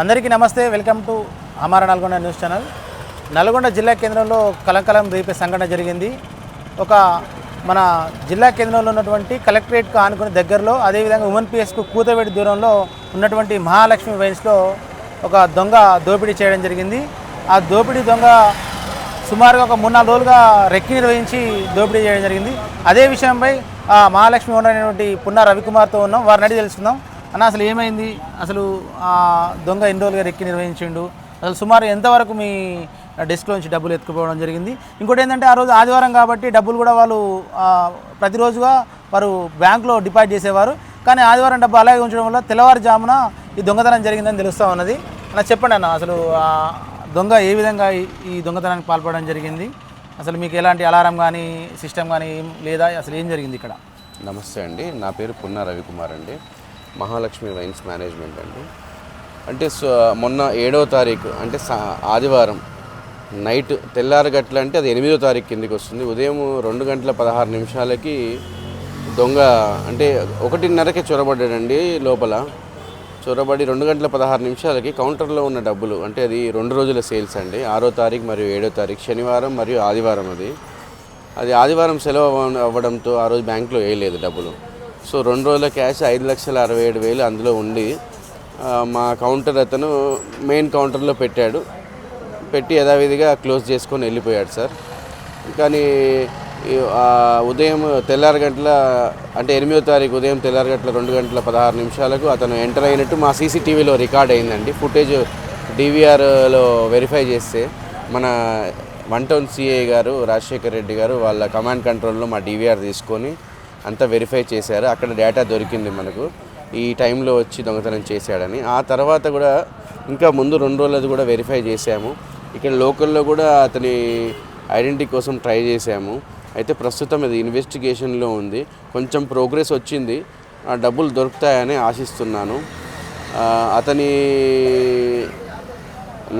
అందరికీ నమస్తే. Welcome to అమార Nalgonda news channel. Nalgonda జిల్లా కేంద్రంలో కలంకలం రేపే సంఘటన జరిగింది. ఒక మన జిల్లా కేంద్రంలో ఉన్నటువంటి కలెక్టరేట్కు ఆనుకుని దగ్గరలో అదేవిధంగా ఉమెన్ పిఎస్కు కూతవేడి దూరంలో ఉన్నటువంటి మహాలక్ష్మి వైన్స్లో ఒక దొంగ దోపిడీ చేయడం జరిగింది. ఆ దోపిడీ దొంగ సుమారుగా ఒక మూడు నాలుగు రోజులుగా రెక్కి నిర్వహించి దోపిడీ చేయడం జరిగింది. అదే విషయంపై ఆ మహాలక్ష్మి ఓనర్ అయినటువంటి పున్నా రవికుమార్తో ఉన్నాం. వారిని అడిగి తెలుసుకుందాం. అన్న అసలు ఏమైంది? అసలు దొంగ ఎన్ని రోజులుగా ఎక్కి నిర్వహించిండు? అసలు సుమారు ఎంతవరకు మీ డెస్క్లో నుంచి డబ్బులు ఎత్తుకుపోవడం జరిగింది? ఇంకోటి ఏంటంటే ఆ రోజు ఆదివారం కాబట్టి డబ్బులు కూడా వాళ్ళు ప్రతిరోజుగా వారు బ్యాంకులో డిపాజిట్ చేసేవారు. కానీ ఆదివారం డబ్బు అలాగే ఉంచడం వల్ల తెల్లవారుజామున ఈ దొంగతనం జరిగిందని తెలుస్తూ ఉన్నది. అన్న చెప్పండి అన్న అసలు దొంగ ఏ విధంగా ఈ- దొంగతనానికి పాల్పడడం జరిగింది? అసలు మీకు ఎలాంటి అలారం కానీ సిస్టమ్ కానీ ఏం లేదా? అసలు ఏం జరిగింది ఇక్కడ? నమస్తే అండి. నా పేరు పున్న రవికుమార్ అండి. మహాలక్ష్మి వైన్స్ మేనేజ్మెంట్ అండి. అంటే సో- మొన్న ఏడవ తారీఖు అంటే సా- ఆదివారం నైట్ తెల్లారగట్ల అంటే అది ఎనిమిదో తారీఖు కిందకి వస్తుంది. ఉదయం రెండు గంటల పదహారు నిమిషాలకి దొంగ అంటే ఒకటిన్నరకే చొరబడ్డాడండి లోపల. చొరబడి రెండు గంటల పదహారు నిమిషాలకి కౌంటర్లో ఉన్న డబ్బులు అంటే అది రెండు రోజుల సేల్స్ అండి. ఆరో తారీఖు మరియు ఏడో తారీఖు శనివారం మరియు ఆదివారం అది. అది ఆదివారం సెలవు అవ్వడంతో ఆ రోజు బ్యాంకులో వేయలేదు డబ్బులు. సో రెండు రోజుల క్యాష్ ఐదు లక్షల అరవై ఏడు వేలు అందులో ఉండి మా కౌంటర్ అతను మెయిన్ కౌంటర్లో పెట్టాడు. పెట్టి యథావిధిగా క్లోజ్ చేసుకొని వెళ్ళిపోయాడు సార్. కానీ ఉదయం తెల్లారి గంటల అంటే ఎనిమిదో తారీఖు ఉదయం తెల్లారి గంటల రెండు గంటల పదహారు నిమిషాలకు అతను ఎంటర్ అయినట్టు మా సీసీటీవీలో రికార్డ్ అయిందండి. ఫుటేజ్ డీవీఆర్లో వెరిఫై చేస్తే మన వన్ టౌన్ సిఐ గారు రాజశేఖర్ రెడ్డి గారు వాళ్ళ కమాండ్ కంట్రోల్లో మా డీవీఆర్ తీసుకొని అంతా వెరిఫై చేశారు. అక్కడ డేటా దొరికింది మనకు. ఈ టైంలో వచ్చి దొంగతనం చేశాడని. ఆ తర్వాత కూడా ఇంకా ముందు రెండు రోజులది కూడా వెరిఫై చేశాము. ఇక్కడ లోకల్లో కూడా అతని ఐడెంటిటీ కోసం ట్రై చేశాము. అయితే ప్రస్తుతం ఇది ఇన్వెస్టిగేషన్లో ఉంది. కొంచెం ప్రోగ్రెస్ వచ్చింది. ఆ డబ్బులు దొరుకుతాయని ఆశిస్తున్నాను. అతని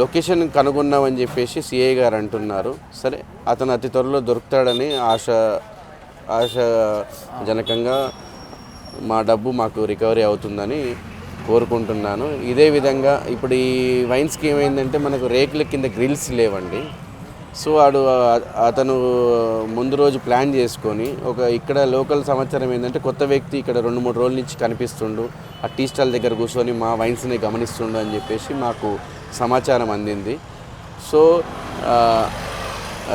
లొకేషన్ కనుగొన్నామని చెప్పేసి సిఐ గారు అంటున్నారు. సరే అతను అతి త్వరలో దొరుకుతాడని ఆశ ఆశాజనకంగా మా డబ్బు మాకు రికవరీ అవుతుందని కోరుకుంటున్నాను. ఇదే విధంగా ఇప్పుడు ఈ వైన్స్కి ఏమైందంటే మనకు రేకుల కింద గ్రిల్స్ లేవండి. సో వాడు అతను ముందు రోజు ప్లాన్ చేసుకొని ఒక ఇక్కడ లోకల్ సమాచారం ఏంటంటే కొత్త వ్యక్తి ఇక్కడ రెండు మూడు రోజుల నుంచి కనిపిస్తుండు. ఆ టీ స్టాల్ దగ్గర కూర్చొని మా వైన్స్ని గమనిస్తుండు అని చెప్పేసి మాకు సమాచారం అందింది. సో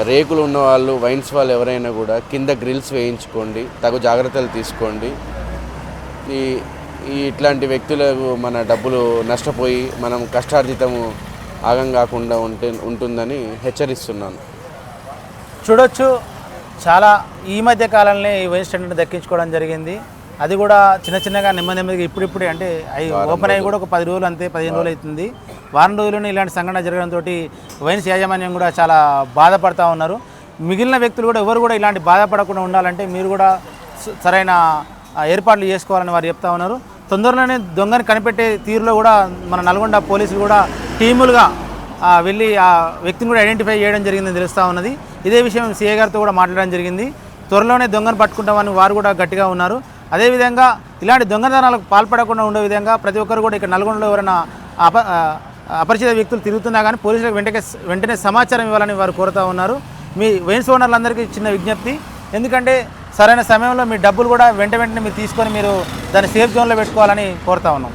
రేకులు ఉన్న వాళ్ళు వైన్స్ వాళ్ళు ఎవరైనా కూడా కింద గ్రిల్స్ వేయించుకోండి తగు జాగ్రత్తలు తీసుకోండి. ఈ ఈ ఇట్లాంటి వ్యక్తులకు మన డబ్బులు నష్టపోయి మనం కష్టార్జితము ఆగం కాకుండా ఉంటే ఉంటుందని హెచ్చరిస్తున్నాను. చూడొచ్చు. చాలా ఈ మధ్య కాలంలో ఈ వైన్ స్టాండర్డ్ దక్కించుకోవడం జరిగింది. అది కూడా చిన్న చిన్నగా నెమ్మది నెమ్మదిగా ఇప్పుడిప్పుడే అంటే అవి ఓపెన్ అయ్యి కూడా ఒక పది రోజులు అంతే పదిహేను రోజులు అవుతుంది. వారం రోజుల్లోనే ఇలాంటి సంఘటన జరగడంతో వైన్స్ యాజమాన్యం కూడా చాలా బాధపడతా ఉన్నారు. మిగిలిన వ్యక్తులు కూడా ఎవరు కూడా ఇలాంటి బాధపడకుండా ఉండాలంటే మీరు కూడా సరైన ఏర్పాట్లు చేసుకోవాలని వారు చెప్తా ఉన్నారు. తొందరలోనే దొంగని కనిపెట్టే తీరులో కూడా మన నల్గొండ పోలీసులు కూడా టీములుగా వెళ్ళి ఆ వ్యక్తిని కూడా ఐడెంటిఫై చేయడం జరిగిందని తెలుస్తూ ఉన్నది. ఇదే విషయం సీఏ గారితో కూడా మాట్లాడడం జరిగింది. త్వరలోనే దొంగను పట్టుకుంటామని వారు కూడా గట్టిగా ఉన్నారు. అదేవిధంగా ఇలాంటి దొంగతనాలకు పాల్పడకుండా ఉండే విధంగా ప్రతి ఒక్కరు కూడా ఇక్కడ నల్గొండలో ఎవరైనా అప అపరిచిత వ్యక్తులు తిరుగుతున్నా కానీ పోలీసులకు వెంటనే వెంటనే సమాచారం ఇవ్వాలని వారు కోరుతూ ఉన్నారు. మీ వెయిన్స్ ఓనర్లందరికీ చిన్న విజ్ఞప్తి. ఎందుకంటే సరైన సమయంలో మీ డబ్బులు కూడా వెంట వెంటనే మీరు తీసుకొని మీరు దాన్ని సేఫ్ జోన్లో పెట్టుకోవాలని కోరుతా ఉన్నాం.